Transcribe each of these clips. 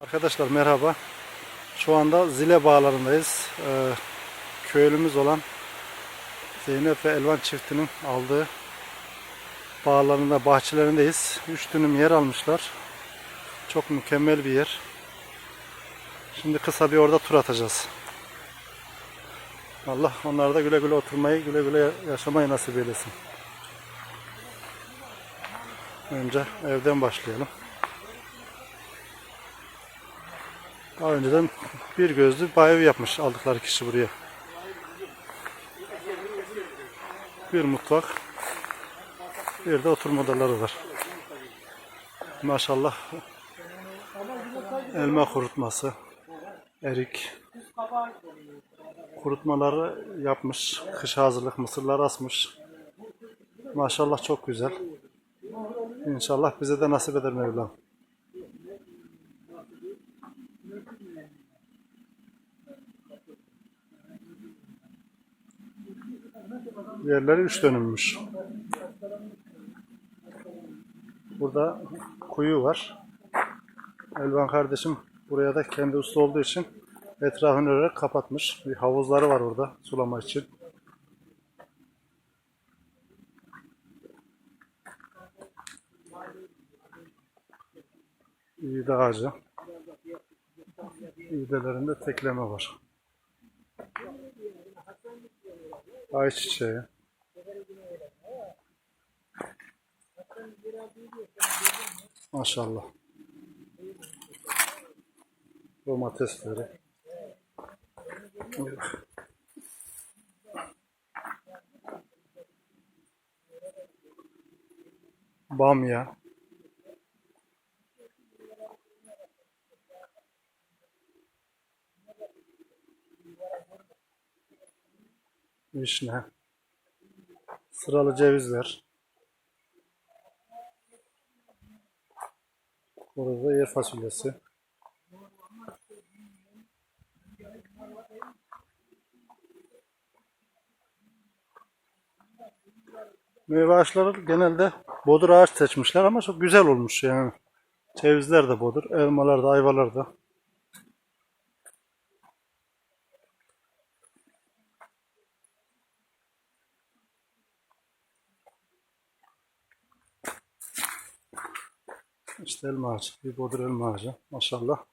Arkadaşlar merhaba. Şu anda Zile bağlarındayız. Ee, köylümüz olan Zeynep ve Elvan çiftinin aldığı bağlarında, bahçelerindeyiz. 3 dönüm yer almışlar. Çok mükemmel bir yer. Şimdi kısa bir orada tur atacağız. Allah onlara da güle güle oturmayı, güle güle yaşamayı nasip eylesin. Önce evden başlayalım. Daha önceden bir gözlü bayi yapmış aldıkları kişi buraya. Bir mutfak. Bir de oturma odaları var. Maşallah. Elma kurutması. Erik. Kurutmaları yapmış. Kış hazırlık mısırlar asmış. Maşallah çok güzel. İnşallah bize de nasip eder Mevlam. Yerleri üç dönümmüş. Burada kuyu var. Elvan kardeşim buraya da kendi usta olduğu için etrafını örerek kapatmış. Bir havuzları var orada sulama için. İğde ağacı. İğdelerinde tekleme var. Ayçiçeği. Maşallah. Domatesleri. Bamya. Vişne. Sıralı cevizler. Burada yer fasulyesi. Meyve ağaçları genelde bodur ağaç seçmişler ama çok güzel olmuş yani. Cevizler de bodur, elmalar da, ayvalar da. İşte elma ağacı, bir bodur elma ağacı. Maşallah.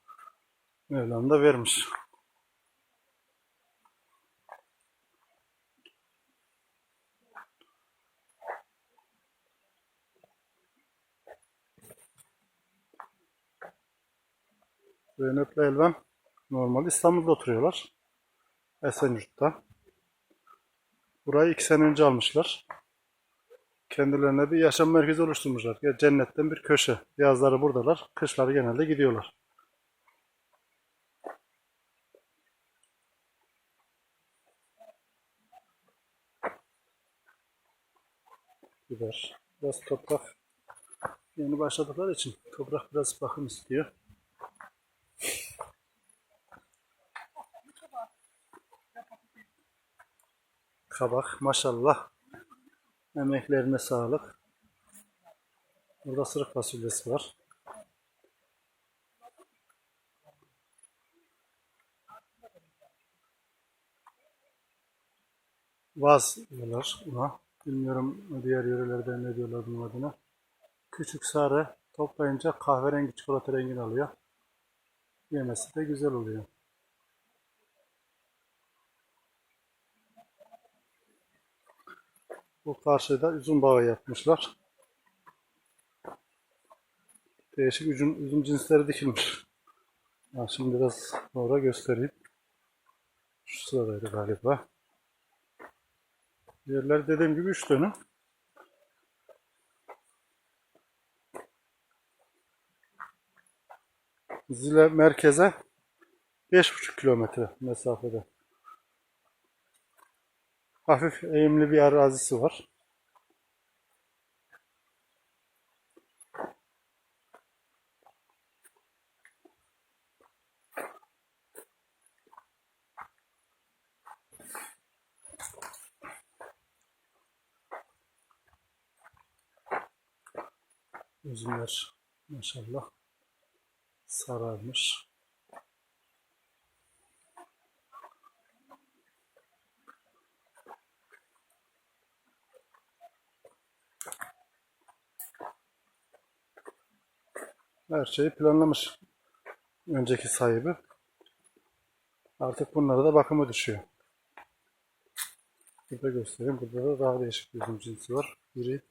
Mevlam da vermiş. Zeynep'le Elvan normal İstanbul'da oturuyorlar. Esenyurt'ta. Burayı iki sene önce almışlar. Kendilerine bir yaşam merkezi oluşturmuşlar. Ya cennetten bir köşe. Yazları buradalar, kışları genelde gidiyorlar. Biber. Biraz toprak yeni başladıkları için toprak biraz bakım istiyor. Kabak maşallah. Emeklerine sağlık. Burada sırık fasulyesi var. Vaz diyorlar buna. Bilmiyorum diğer yörelerde ne diyorlar bunun adına. Küçük sarı toplayınca kahverengi çikolata rengini alıyor. Yemesi de güzel oluyor. Bu karşıda üzüm bağı yapmışlar. Değişik üzüm, üzüm cinsleri dikilmiş. Ha, şimdi biraz sonra göstereyim. Şu sıradaydı galiba. Yerler dediğim gibi üç dönüm. Zile merkeze 5,5 kilometre mesafede. Hafif eğimli bir arazisi var. Üzümler maşallah. sararmış. Her şeyi planlamış önceki sahibi. Artık bunlara da bakımı düşüyor. Burada göstereyim. Burada da daha değişik bir üzüm cinsi var. Biri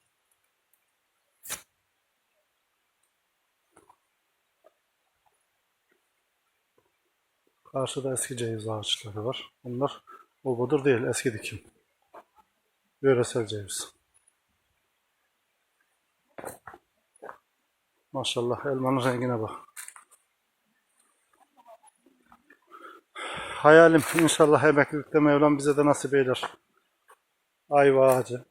Karşıda eski ceviz ağaçları var. Bunlar obadır değil, eski dikim. Yöresel ceviz. Maşallah elmanın rengine bak. Hayalim inşallah emeklilikte Mevlam bize de nasip eyler. Ayva ağacı.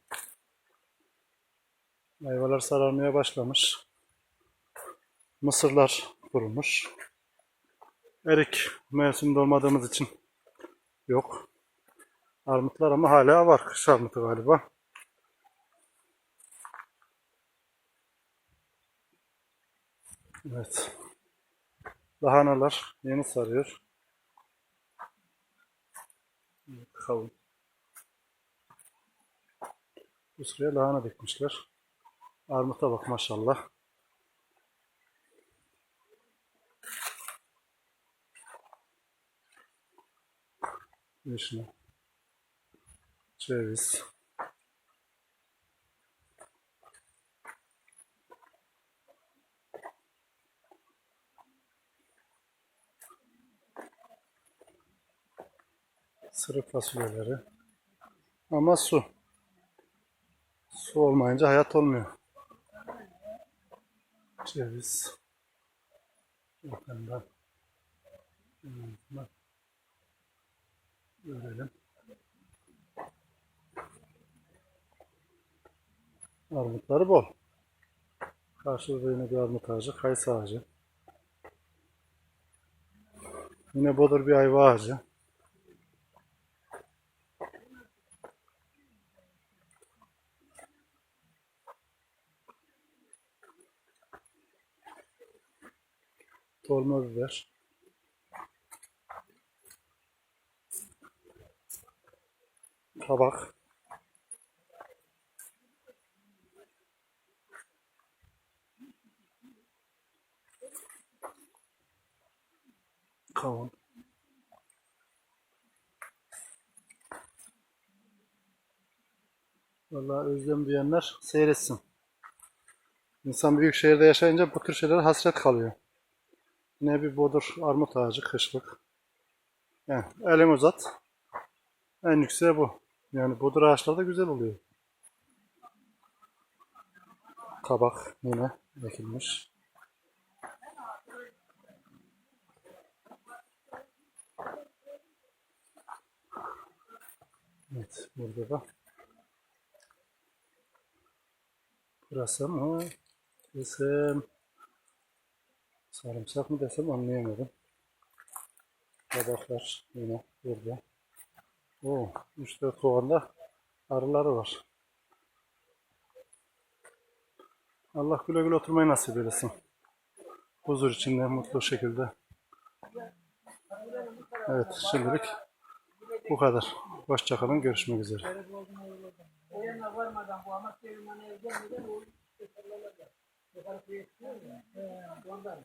Ayvalar sararmaya başlamış. Mısırlar kurumuş. Erik mevsiminde olmadığımız için yok. Armutlar ama hala var. Kış armutu galiba. Evet. Lahanalar yeni sarıyor. Kavun. Bu sıraya lahana dikmişler. Armuta bak maşallah. Vişne. Ceviz. Sırık fasulyeleri. Ama su. Su olmayınca hayat olmuyor. Ceviz. Yakından. Görelim. Armutları bol. Karşıda yine bir armut ağacı, kayısı ağacı. Yine bodur bir ayva ağacı. Dolma biber. Kabak. Kavun. Vallahi özlem duyanlar seyretsin. İnsan büyük şehirde yaşayınca bu tür şeylere hasret kalıyor. Yine bir bodur armut ağacı kışlık. Yani elimi uzat. En yükseği bu. Yani bodur ağaçları da güzel oluyor. Kabak yine ekilmiş. Evet, burada da pırasa mı desem sarımsak mı desem anlayamadım. Kabaklar yine burada. Oo, 3-4 kovanda arıları var. Allah güle güle oturmayı nasip eylesin. Huzur içinde, mutlu şekilde. Evet, şimdilik bu kadar. Hoşçakalın, görüşmek üzere. Yukarı kıyasıyor ya. Ondan.